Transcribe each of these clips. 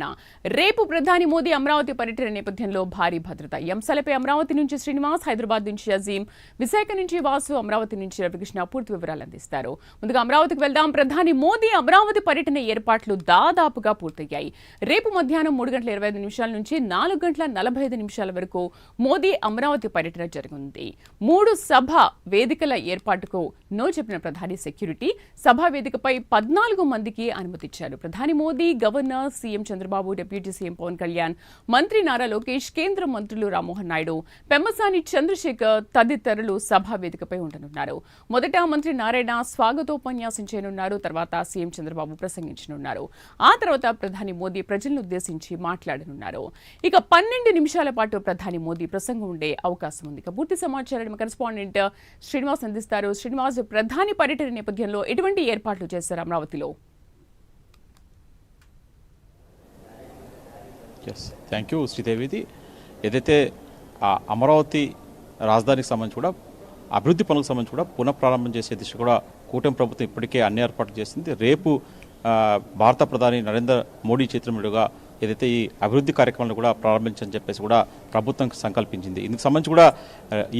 పర్యటన రేపు ప్రధాని మోదీ అమరావతి పర్యటన నేపథ్యంలో భారీ భద్రత. ఈ అంశాలపై అమరావతి నుంచి శ్రీనివాస్ హైదరాబాద్ నుంచి అజీం విశాఖ నుంచి వాసు అమరావతి నుంచి రవికృష్ణ పూర్తి వివరాలు అందిస్తారు. ముందుగా అమరావతికి వెళ్దాం. ప్రధాని మోదీ అమరావతి పర్యటన ఏర్పాట్లు దాదాపుగా పూర్తయ్యాయి. రేపు మధ్యాహ్నం మూడు గంటల ఇరవై ఐదు నిమిషాల నుంచి నాలుగు గంటల నలభై ఐదు నిమిషాల వరకు మోదీ అమరావతి పర్యటన జరగనుంది. మూడు సభ వేదికల ఏర్పాటుకు నో చెప్పిన ప్రధాని సెక్యూరిటీ సభా వేదికపై పద్నాలుగు మందికి అనుమతిచ్చారు. ప్రధాని Modi governor CM Chandrababu deputy CM Pawan Kalyan మంత్రి నారా లోకేష్ కేంద్ర మంత్రులు రామ్మోహన్ నాయుడు పెమ్మసాని చంద్రశేఖర్ తదితరులు సభా వేదికపై ఉండనున్నారు. మొదట మంత్రి నారాయణ స్వాగతోపన్యాసం చేయనున్నారు తర్వాత సీఎం చంద్రబాబు ప్రసంగించనున్నారు. ఆ తర్వాత ప్రధాని మోదీ ప్రజలను ఉద్దేశించి మాట్లాడనున్నారు. ఇక పన్నెండు నిమిషాల పాటు ప్రధాని మోదీ ప్రసంగం ఉండే అవకాశం ఉంది. ఇక పూర్తి సమాచారాన్ని కరెస్పాండెంట్ శ్రీనివాస్ అందిస్తారు. శ్రీనివాస్ ప్రధాని పర్యటన నేపథ్యంలో ఎటువంటి ఏర్పాట్లు చేశారు అమరావతిలో? ఎస్ థ్యాంక్ యూ శ్రీదేవిది ఏదైతే ఆ అమరావతి రాజధానికి సంబంధించి కూడా అభివృద్ధి పనులకు సంబంధించి కూడా పునఃప్రారంభం చేసే దిశ కూడా కూటమి ప్రభుత్వం ఇప్పటికే అన్ని ఏర్పాట్లు చేసింది. రేపు భారత ప్రధాని నరేంద్ర మోడీ చిత్రముడుగా ఏదైతే ఈ అభివృద్ధి కార్యక్రమాలను కూడా ప్రారంభించని చెప్పేసి కూడా ప్రభుత్వం సంకల్పించింది. ఇందుకు సంబంధించి కూడా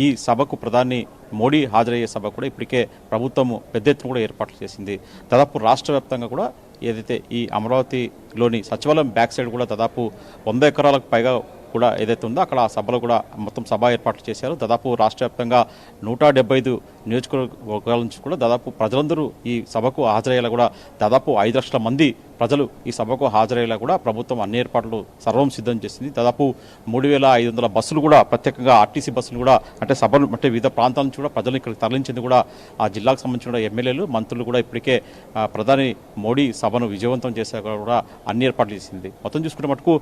ఈ సభకు ప్రధాని మోడీ హాజరయ్యే సభ కూడా ఇప్పటికే ప్రభుత్వము పెద్ద ఎత్తున కూడా ఏర్పాట్లు చేసింది. దాదాపు రాష్ట్ర వ్యాప్తంగా కూడా ఏదైతే ఈ అమరావతిలోని సచివాలయం బ్యాక్ సైడ్ కూడా దాదాపు వంద ఎకరాలకు పైగా కూడా ఏదైతే ఉందో అక్కడ ఆ సభలో కూడా మొత్తం సభ ఏర్పాట్లు చేశారు. దాదాపు రాష్ట్ర వ్యాప్తంగా నూట డెబ్బై ఐదు నియోజకవర్గాల నుంచి కూడా దాదాపు ప్రజలందరూ ఈ సభకు హాజరయ్యేలా కూడా దాదాపు ఐదు లక్షల మంది ప్రజలు ఈ సభకు హాజరయ్యేలా కూడా ప్రభుత్వం అన్ని ఏర్పాట్లు సర్వం సిద్ధం చేసింది. దాదాపు మూడు వేల ఐదు వందల బస్సులు కూడా ప్రత్యేకంగా ఆర్టీసీ బస్సులు కూడా అంటే సభలు అంటే వివిధ ప్రాంతాల నుంచి కూడా ప్రజలు ఇక్కడికి తరలించింది కూడా ఆ జిల్లాకు సంబంధించిన ఎమ్మెల్యేలు మంత్రులు కూడా ఇప్పటికే ప్రధాని మోడీ సభను విజయవంతం చేసే కూడా అన్ని ఏర్పాట్లు చేసింది. మొత్తం చూసుకుంటే మటుకు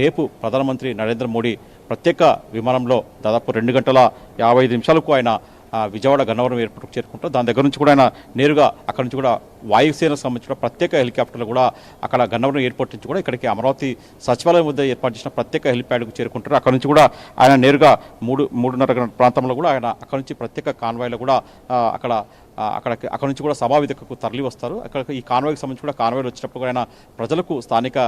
రేపు ప్రధానమంత్రి నరేంద్ర మోడీ ప్రత్యేక విమానంలో దాదాపు రెండు గంటల యాభై ఐదు నిమిషాలకు ఆయన విజయవాడ గన్నవరం ఎయిర్పోర్ట్కు చేరుకుంటారు. దాని దగ్గర నుంచి కూడా ఆయన నేరుగా అక్కడ నుంచి కూడా వాయుసేనకు సంబంధించిన ప్రత్యేక హెలికాప్టర్లు కూడా అక్కడ గన్నవరం ఎయిర్పోర్ట్ నుంచి కూడా ఇక్కడికి అమరావతి సచివాలయం వద్ద ఏర్పాటు చేసిన ప్రత్యేక హెలిప్యాడ్కు చేరుకుంటారు అక్కడ నుంచి కూడా ఆయన నేరుగా మూడు మూడున్నర ప్రాంతంలో కూడా ఆయన అక్కడ నుంచి ప్రత్యేక కాన్వాయ్లో కూడా అక్కడ అక్కడ అక్కడ నుంచి కూడా సభా వేదికకు తరలి వస్తారు. అక్కడ ఈ కాన్వాయ్కి సంబంధించి కూడా కాన్వాయ్లు వచ్చినప్పుడు కూడా ఆయన ప్రజలకు స్థానిక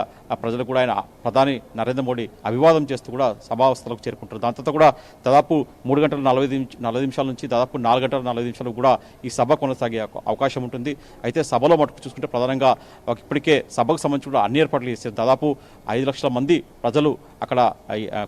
ప్రజలకు కూడా ఆయన ప్రధాని నరేంద్ర మోడీ అభివాదం చేస్తూ కూడా సభావస్థలకు చేరుకుంటారు దాని తర్వాత కూడా దాదాపు మూడు గంటల నలభై నలభై నిమిషాల నుంచి దాదాపు నాలుగు గంటల నలభై నిమిషాలు కూడా ఈ సభ కొనసాగే అవకాశం ఉంటుంది. అయితే సభలో మటుకు చూసుకుంటే ప్రధానంగా ఇప్పటికే సభకు సంబంధించి కూడా అన్ని ఏర్పాట్లు చేశారు. దాదాపు ఐదు లక్షల మంది ప్రజలు అక్కడ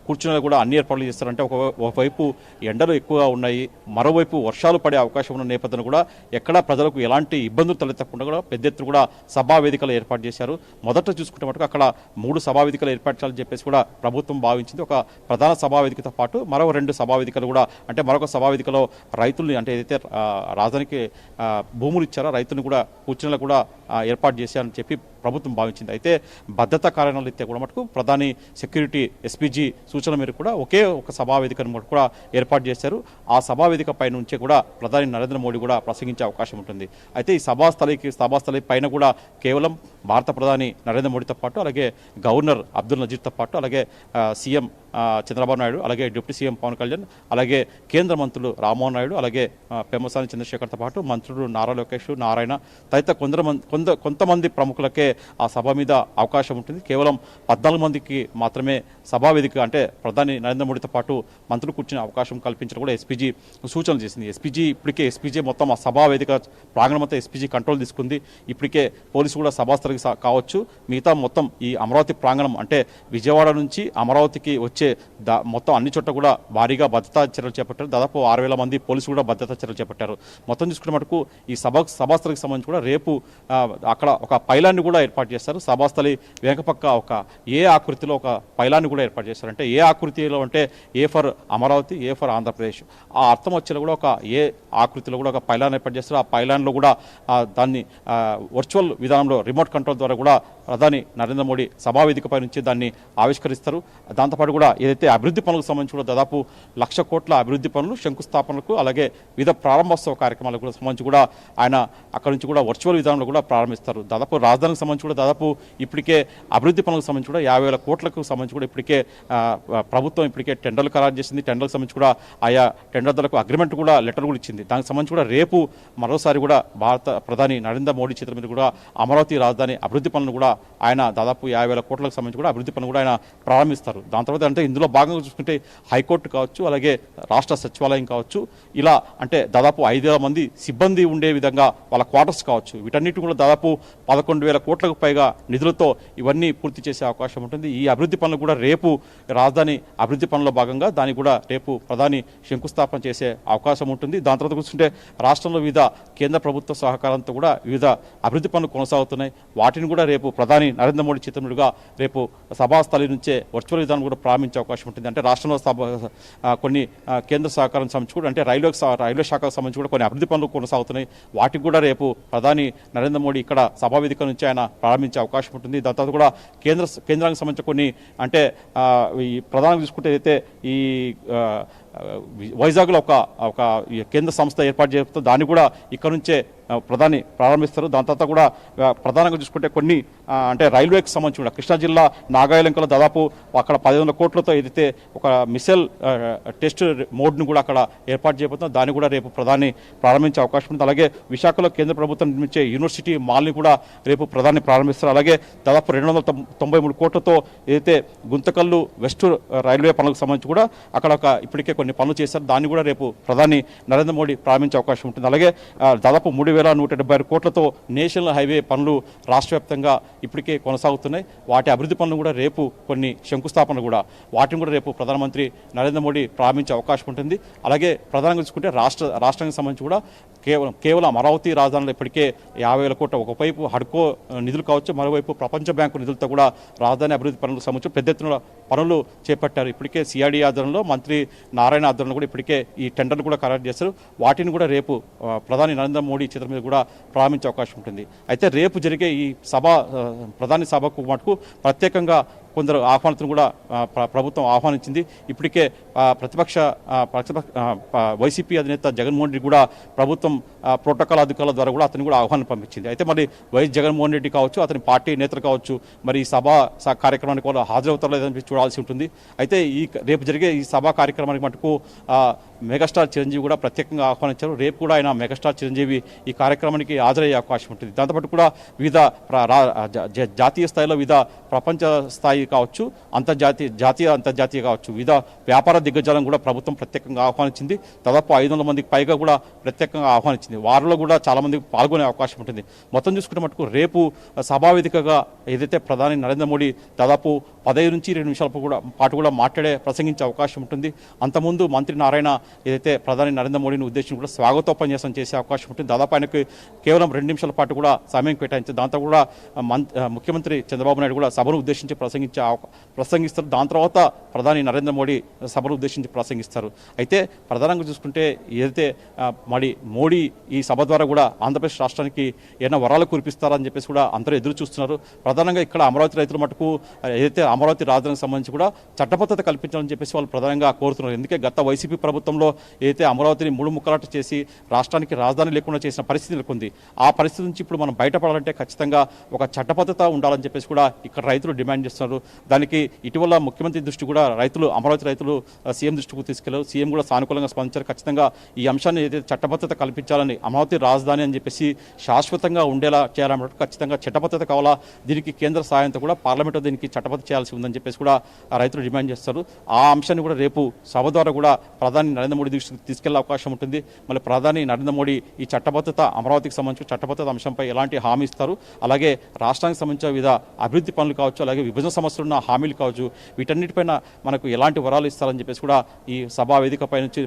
కూర్చునే కూర్చునేలా కూడా అన్ని ఏర్పాట్లు చేస్తారంటే ఒక ఒకవైపు ఎండలు ఎక్కువగా ఉన్నాయి మరోవైపు వర్షాలు పడే అవకాశం ఉన్న నేపథ్యంలో కూడా ఎక్కడా ప్రజలకు ఎలాంటి ఇబ్బందులు తలెత్తకుండా కూడా పెద్ద ఎత్తున కూడా సభా వేదికలు ఏర్పాటు చేశారు. మొదట చూసుకుంటే మటుకు అక్కడ మూడు సభా వేదికలు ఏర్పాటు చేయాలని చెప్పేసి కూడా ప్రభుత్వం భావించింది. ఒక ప్రధాన సభా వేదికతో పాటు మరో రెండు సభా వేదికలు కూడా అంటే మరొక సభా వేదికలో రైతుల్ని అంటే ఏదైతే రాజధానికి భూములు ఇచ్చారో రైతులను కూడా కూర్చునేలా కూడా ఏర్పాటు చేశారని చెప్పి ప్రభుత్వం భావించింది. అయితే భద్రతా కారణాలు అయితే కూడా మటుకు ప్రధాని సెక్యూరిటీ ఎస్పీజీ సూచన మేరకు కూడా ఒకే ఒక సభావేదికను కూడా ఏర్పాటు చేశారు. ఆ సభావేదిక పై నుంచే కూడా ప్రధాని నరేంద్ర మోడీ కూడా ప్రసంగించే అవకాశం ఉంటుంది. అయితే ఈ సభాస్థలికి సభాస్థలి పైన కూడా కేవలం భారత ప్రధాని నరేంద్ర మోడీతో పాటు అలాగే గవర్నర్ అబ్దుల్ నజీర్తో పాటు అలాగే సీఎం చంద్రబాబు నాయుడు అలాగే డిప్యూటీ సీఎం పవన్ కళ్యాణ్ అలాగే కేంద్ర మంత్రులు రామ్మోహన్ నాయుడు అలాగే పెమ్మసాని చంద్రశేఖర్తో పాటు మంత్రులు నారా లోకేష్ నారాయణ తదితర కొందరు కొంత కొంతమంది ప్రముఖులకే ఆ సభ మీద అవకాశం ఉంటుంది. కేవలం పద్నాలుగు మందికి మాత్రమే సభా వేదిక అంటే ప్రధాని నరేంద్ర మోడీతో పాటు మంత్రులు కూర్చునే అవకాశం కల్పించడం కూడా ఎస్పీజీ సూచనలు చేసింది. ఎస్పీజీ ఇప్పటికే ఎస్పీజీ మొత్తం ఆ సభా వేదిక ప్రాంగణం అంతా ఎస్పీజీ కంట్రోల్ తీసుకుంది. ఇప్పటికే పోలీసు కూడా సభాస్థలికి కావచ్చు. మిగతా మొత్తం ఈ అమరావతి ప్రాంగణం అంటే విజయవాడ నుంచి అమరావతికి వచ్చి దా మొత్తం అన్ని చోట్ల కూడా భారీగా భద్రతా చర్యలు చేపట్టారు. దాదాపు ఆరు వేల మంది పోలీసులు కూడా భద్రతా చర్యలు చేపట్టారు. మొత్తం చూసుకున్న మటుకు ఈ సభ సభాస్థలికి సంబంధించి కూడా రేపు అక్కడ ఒక పైలాన్ని కూడా ఏర్పాటు చేస్తారు. సభాస్థలి వెనకపక్క ఒక ఏ ఆకృతిలో ఒక పైలాన్ని కూడా ఏర్పాటు చేస్తారు. అంటే ఏ ఆకృతిలో అంటే A for Amaravati A for Andhra Pradesh. ఆ అర్థం వచ్చేలా కూడా ఒక ఏ ఆకృతిలో కూడా ఒక పైలాన్ ఏర్పాటు చేస్తారు. ఆ పైలాన్లో కూడా దాన్ని వర్చువల్ విధానంలో రిమోట్ కంట్రోల్ ద్వారా కూడా ప్రధాని నరేంద్ర మోడీ సభావేదికపై నుంచి దాన్ని ఆవిష్కరిస్తారు. దాంతోపాటు కూడా ఏదైతే అభివృద్ధి పనులకు సంబంధించి కూడా దాదాపు లక్ష కోట్ల అభివృద్ధి పనులు శంకుస్థాపనలకు అలాగే వివిధ ప్రారంభోత్సవ కార్యక్రమాలకు కూడా సంబంధించి కూడా ఆయన అక్కడి నుంచి కూడా వర్చువల్ విధానంలో కూడా ప్రారంభిస్తారు. దాదాపు రాజధానికి సంబంధించి కూడా దాదాపు ఇప్పటికే అభివృద్ధి పనులకు సంబంధించి కూడా యాభై వేల కోట్లకు సంబంధించి కూడా ఇప్పటికే ప్రభుత్వం ఇప్పటికే టెండర్లు ఖరారు చేసింది. టెండర్లకు సంబంధించి కూడా ఆయా టెండర్లకు అగ్రిమెంట్ కూడా లెటర్ కూడా ఇచ్చింది. దానికి సంబంధించి కూడా రేపు మరోసారి కూడా భారత ప్రధాని నరేంద్ర మోడీ చేతుల మీద కూడా అమరావతి రాజధాని అభివృద్ధి పనులను కూడా ఆయన దాదాపు యాభై వేల కోట్లకు సంబంధించి కూడా అభివృద్ధి పనులు కూడా ఆయన ప్రారంభిస్తారు. దాని తర్వాత అంటే ఇందులో భాగంగా చూసుకుంటే హైకోర్టు కావచ్చు అలాగే రాష్ట్ర సచివాలయం కావచ్చు ఇలా అంటే దాదాపు ఐదు వేల మంది సిబ్బంది ఉండే విధంగా వాళ్ళ క్వార్టర్స్ కావచ్చు. వీటన్నిటి కూడా దాదాపు పదకొండు వేల కోట్లకు పైగా నిధులతో ఇవన్నీ పూర్తి చేసే అవకాశం ఉంటుంది. ఈ అభివృద్ధి పనులు కూడా రేపు రాజధాని అభివృద్ధి పనుల భాగంగా దానికి కూడా రేపు ప్రధాని శంకుస్థాపన చేసే అవకాశం ఉంటుంది. దాని తర్వాత చూసుకుంటే రాష్ట్రంలో వివిధ కేంద్ర ప్రభుత్వ సహకారంతో కూడా వివిధ అభివృద్ధి పనులు కొనసాగుతున్నాయి. వాటిని కూడా రేపు ప్రధాని నరేంద్ర మోడీ చిత్రముడుగా రేపు సభాస్థలి నుంచే వర్చువల్ విధానం కూడా ప్రారంభించే అవకాశం ఉంటుంది. అంటే రాష్ట్రంలో సభ కొన్ని కేంద్ర సహకారం సంబంధించి కూడా అంటే రైల్వే రైల్వే శాఖకు సంబంధించి కూడా కొన్ని అభివృద్ధి పనులు కొనసాగుతున్నాయి. వాటికి కూడా రేపు ప్రధాని నరేంద్ర మోడీ ఇక్కడ సభా వేదిక నుంచి ఆయన ప్రారంభించే అవకాశం ఉంటుంది. దాని తర్వాత కూడా కేంద్ర కేంద్రానికి సంబంధించి కొన్ని అంటే ఈ ప్రధానంగా చూసుకుంటే అయితే ఈ వైజాగ్లో ఒక ఒక కేంద్ర సంస్థ ఏర్పాటు చేస్తూ దాన్ని కూడా ఇక్కడ నుంచే ప్రధాని ప్రారంభిస్తారు. దాని తర్వాత కూడా ప్రధానంగా చూసుకుంటే కొన్ని అంటే రైల్వేకి సంబంధించి కూడా కృష్ణా జిల్లా నాగాయలంకలో దాదాపు అక్కడ పది వందల కోట్లతో ఏదైతే ఒక మిసైల్ టెస్ట్ మోడ్ను కూడా అక్కడ ఏర్పాటు చేయబోతుందో దాన్ని కూడా రేపు ప్రధాని ప్రారంభించే అవకాశం ఉంది. అలాగే విశాఖలో కేంద్ర ప్రభుత్వం నిర్మించే యూనివర్సిటీ మాల్ని కూడా రేపు ప్రధాని ప్రారంభిస్తారు. అలాగే దాదాపు రెండు వందల తొంభై మూడు కోట్లతో ఏదైతే గుంతకల్లు వెస్ట్ రైల్వే పనులకు సంబంధించి కూడా అక్కడ ఒక ఇప్పటికే కొన్ని పనులు చేశారు. దాన్ని కూడా రేపు ప్రధాని నరేంద్ర మోడీ ప్రారంభించే అవకాశం ఉంటుంది. అలాగే దాదాపు మూడు వేల నూట డెబ్బై ఆరు కోట్లతో నేషనల్ హైవే పనులు రాష్ట్ర వ్యాప్తంగా ఇప్పటికే కొనసాగుతున్నాయి. వాటి అభివృద్ధి పనులు కూడా రేపు కొన్ని శంకుస్థాపన కూడా వాటిని కూడా రేపు ప్రధానమంత్రి నరేంద్ర మోడీ ప్రారంభించే అవకాశం ఉంటుంది. అలాగే ప్రధానంగా చూసుకుంటే రాష్ట్ర రాష్ట్రానికి సంబంధించి కూడా కేవలం కేవలం అమరావతి రాజధానిలో ఇప్పటికే యాభై వేల కోట్ల ఒకవైపు హడ్కో నిధులు కావచ్చు మరోవైపు ప్రపంచ బ్యాంకు నిధులతో కూడా రాజధాని అభివృద్ధి పనులకు సంబంధించి పెద్ద ఎత్తున పనులు చేపట్టారు. ఇప్పటికే సిఆర్డీ ఆధ్వర్యంలో మంత్రి నారాయణ ఆధ్వర్యంలో కూడా ఇప్పటికే ఈ టెండర్ను కూడా ఖరారు చేస్తారు. వాటిని కూడా రేపు ప్రధాని నరేంద్ర మోడీ చిత్రం మీద కూడా ప్రారంభించే అవకాశం ఉంటుంది. అయితే రేపు జరిగే ఈ సభ ప్రధాని సభకు మటుకు ప్రత్యేకంగా కొందరు ఆహ్వానితులను కూడా ప్రభుత్వం ఆహ్వానించింది. ఇప్పటికే ప్రతిపక్ష వైసీపీ అధినేత జగన్మోహన్ రెడ్డి కూడా ప్రభుత్వం ప్రోటోకాల్ అధికారుల ద్వారా కూడా అతను కూడా ఆహ్వానం పంపించింది. అయితే మరి వైఎస్ జగన్మోహన్ రెడ్డి కావచ్చు అతని పార్టీ నేతలు కావచ్చు మరి ఈ సభ స- కార్యక్రమానికి వాళ్ళు హాజరవుతారో లేదని చూడాల్సి ఉంటుంది. అయితే ఈ రేపు జరిగే ఈ సభా కార్యక్రమానికి మటుకు మెగాస్టార్ చిరంజీవి కూడా ప్రత్యేకంగా ఆహ్వానించారు. రేపు కూడా ఆయన మెగాస్టార్ చిరంజీవి ఈ కార్యక్రమానికి హాజరయ్యే అవకాశం ఉంటుంది. దాంతోపాటు కూడా వివిధ జాతీయ స్థాయిలో వివిధ ప్రపంచ స్థాయి కావచ్చు అంతర్జాతీయ జాతీయ అంతర్జాతీయ కావచ్చు వివిధ వ్యాపార దిగ్గజాలను కూడా ప్రభుత్వం ప్రత్యేకంగా ఆహ్వానించింది. దాదాపు ఐదు వందల మందికి పైగా కూడా ప్రత్యేకంగా ఆహ్వానించింది. వారిలో కూడా చాలా మంది పాల్గొనే అవకాశం ఉంటుంది. మొత్తం చూసుకున్న మటుకు రేపు సభావేదికగా ఏదైతే ప్రధాని నరేంద్ర మోడీ దాదాపు పదహైదు నుంచి రెండు నిమిషాల కూడా పాటు కూడా మాట్లాడే ప్రసంగించే అవకాశం ఉంటుంది. అంతకుముందు మంత్రి నారాయణ ఏదైతే ప్రధాని నరేంద్ర మోడీని ఉద్దేశించి కూడా స్వాగతోపన్యాసం చేసే అవకాశం ఉంటుంది. దాదాపు ఆయనకు కేవలం రెండు నిమిషాల పాటు కూడా సమయం కేటాయించి దాంతో కూడా ముఖ్యమంత్రి చంద్రబాబు నాయుడు కూడా సభను ఉద్దేశించి ప్రసంగించే ప్రసంగిస్తారు. దాని తర్వాత ప్రధాని నరేంద్ర మోడీ సభను ఉద్దేశించి ప్రసంగిస్తారు. అయితే ప్రధానంగా చూసుకుంటే ఏదైతే మరి మోడీ ఈ సభ ద్వారా కూడా ఆంధ్రప్రదేశ్ రాష్ట్రానికి ఏమైనా వరాలు కురిపిస్తారని చెప్పేసి కూడా అందరూ ఎదురు చూస్తున్నారు. ప్రధానంగా ఇక్కడ అమరావతి రైతుల మటుకు ఏదైతే అమరావతి రాజధానికి సంబంధించి కూడా చట్టబద్ధత కల్పించాలని చెప్పేసి వాళ్ళు ప్రధానంగా కోరుతున్నారు. ఎందుకంటే గత వైసీపీ ప్రభుత్వం ప్రభుత్వంలో ఏదైతే అమరావతిని మూడు ముక్కలాట చేసి రాష్ట్రానికి రాజధాని లేకుండా చేసిన పరిస్థితి నెలకొంది ఆ పరిస్థితి నుంచి ఇప్పుడు మనం బయటపడాలంటే ఖచ్చితంగా ఒక చట్టబద్ధత ఉండాలని చెప్పేసి కూడా ఇక్కడ రైతులు డిమాండ్ చేస్తున్నారు. దానికి ఇటీవల ముఖ్యమంత్రి దృష్టి కూడా రైతులు అమరావతి రైతులు సీఎం దృష్టికి తీసుకెళ్ళారు. సీఎం కూడా సానుకూలంగా స్పందించారు. ఖచ్చితంగా ఈ అంశాన్ని ఏదైతే చట్టబద్ధత కల్పించాలని అమరావతి రాజధాని అని చెప్పేసి శాశ్వతంగా ఉండేలా చేయాలన్నట్టు ఖచ్చితంగా చట్టబద్ధత కావాలా దీనికి కేంద్ర సహాయంతో కూడా పార్లమెంట్లో దీనికి చట్టబద్ధ చేయాల్సి ఉందని చెప్పేసి కూడా రైతులు డిమాండ్ చేస్తారు ఆ అంశాన్ని కూడా రేపు సభ ద్వారా కూడా ప్రధాని నరేంద్ర మోడీ దృష్టికి తీసుకెళ్ళే అవకాశం ఉంటుంది. మళ్ళీ ప్రధాని నరేంద్ర మోడీ ఈ చట్టబద్ధత అమరావతికి సంబంధించిన చట్టబద్ధత అంశంపై ఎలాంటి హామీ ఇస్తారు? అలాగే రాష్ట్రానికి సంబంధించిన వివిధ అభివృద్ధి పనులు కావచ్చు అలాగే విభజన సమస్యలు ఉన్న హామీలు కావచ్చు వీటన్నిటిపైన మనకు ఎలాంటి వరాలు ఇస్తారని చెప్పేసి కూడా ఈ సభా వేదికపై నుంచి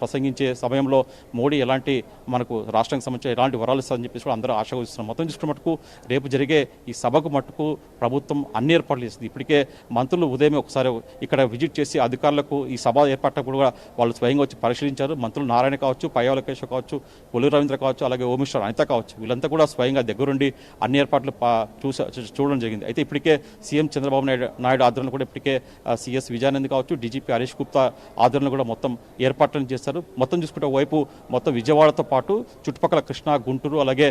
ప్రసంగించే సమయంలో మోడీ ఎలాంటి మనకు రాష్ట్రానికి సంబంధించిన ఎలాంటి వరాలు ఇస్తారని చెప్పేసి కూడా అందరూ ఆశీర్వదిస్తున్నారు మొత్తం చూసుకున్న మటుకు రేపు జరిగే ఈ సభకు మటుకు ప్రభుత్వం అన్ని ఏర్పాట్లు చేసింది. ఇప్పటికే మంత్రులు ఉదయమే ఒకసారి ఇక్కడ విజిట్ చేసి అధికారులకు ఈ సభ ఏర్పాట్లకు కూడా వాళ్ళు స్వయంగా వచ్చి పరిశీలించారు. మంత్రులు నారాయణ కావచ్చు పయ్యాలకేశ్ కావచ్చు పొలి రవీంద్ర కావచ్చు అలాగే ఓమిశ్వర్ అనిత కావచ్చు వీళ్ళంతా కూడా స్వయంగా దగ్గరుండి అన్ని ఏర్పాట్లు చూసా చూ- చూడడం జరిగింది. అయితే ఇప్పటికే సీఎం చంద్రబాబు నాయుడు నాయుడు ఆధ్వర్యంలో కూడా ఇప్పటికే సిఎస్ విజయానంద్ కావచ్చు డీజీపీ హరీష్ గుప్తా ఆధ్వర్యంలో కూడా మొత్తం ఏర్పాట్లను చేస్తారు మొత్తం చూసుకుంటే వైపు మొత్తం విజయవాడతో పాటు చుట్టుపక్కల కృష్ణా గుంటూరు అలాగే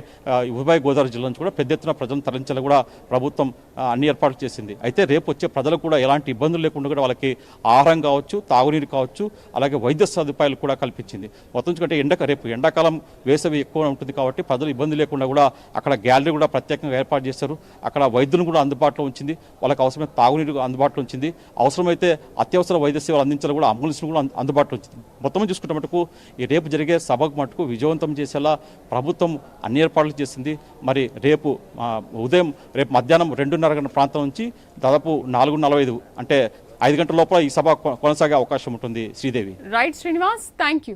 ఉభయ గోదావరి జిల్లా నుంచి కూడా పెద్ద ఎత్తున ప్రజలను తరలించాలని కూడా ప్రభుత్వం అన్ని ఏర్పాట్లు చేసింది. అయితే రేపు వచ్చే ప్రజలకు కూడా ఎలాంటి ఇబ్బందులు లేకుండా కూడా వాళ్ళకి ఆహారం కావచ్చు తాగునీరు కావచ్చు అలాగే వైద్య సదుపాయాలు కూడా కల్పించింది. మొత్తం చూసుకుంటే ఎండక రేపు ఎండాకాలం వేసవి ఎక్కువ ఉంటుంది కాబట్టి ప్రజలు ఇబ్బంది లేకుండా కూడా అక్కడ గ్యాలరీ కూడా ప్రత్యేకంగా ఏర్పాటు చేశారు. అక్కడ వైద్యులను కూడా అందుబాటులో ఉంచింది. వాళ్ళకి అవసరమైన తాగునీరు అందుబాటులో ఉంచింది. అవసరమైతే అత్యవసర వైద్య సేవలు అందించాలి కూడా అంబులెన్స్ కూడా అందు- అందుబాటులో ఉంచింది. మొత్తం చూసుకుంటే మటుకు ఈ రేపు జరిగే సభకు మటుకు విజయవంతం చేసేలా ప్రభుత్వం అన్ని ఏర్పాట్లు చేసింది. మరి రేపు ఉదయం రేపు మధ్యాహ్నం రెండున్నర గంటల ప్రాంతం నుంచి దాదాపు నాలుగు నలభై ఐదు అంటే ఐదు గంటల లోపల ఈ సభ కొనసాగే అవకాశం ఉంటుంది. Sridevi. Right Srinivas thank you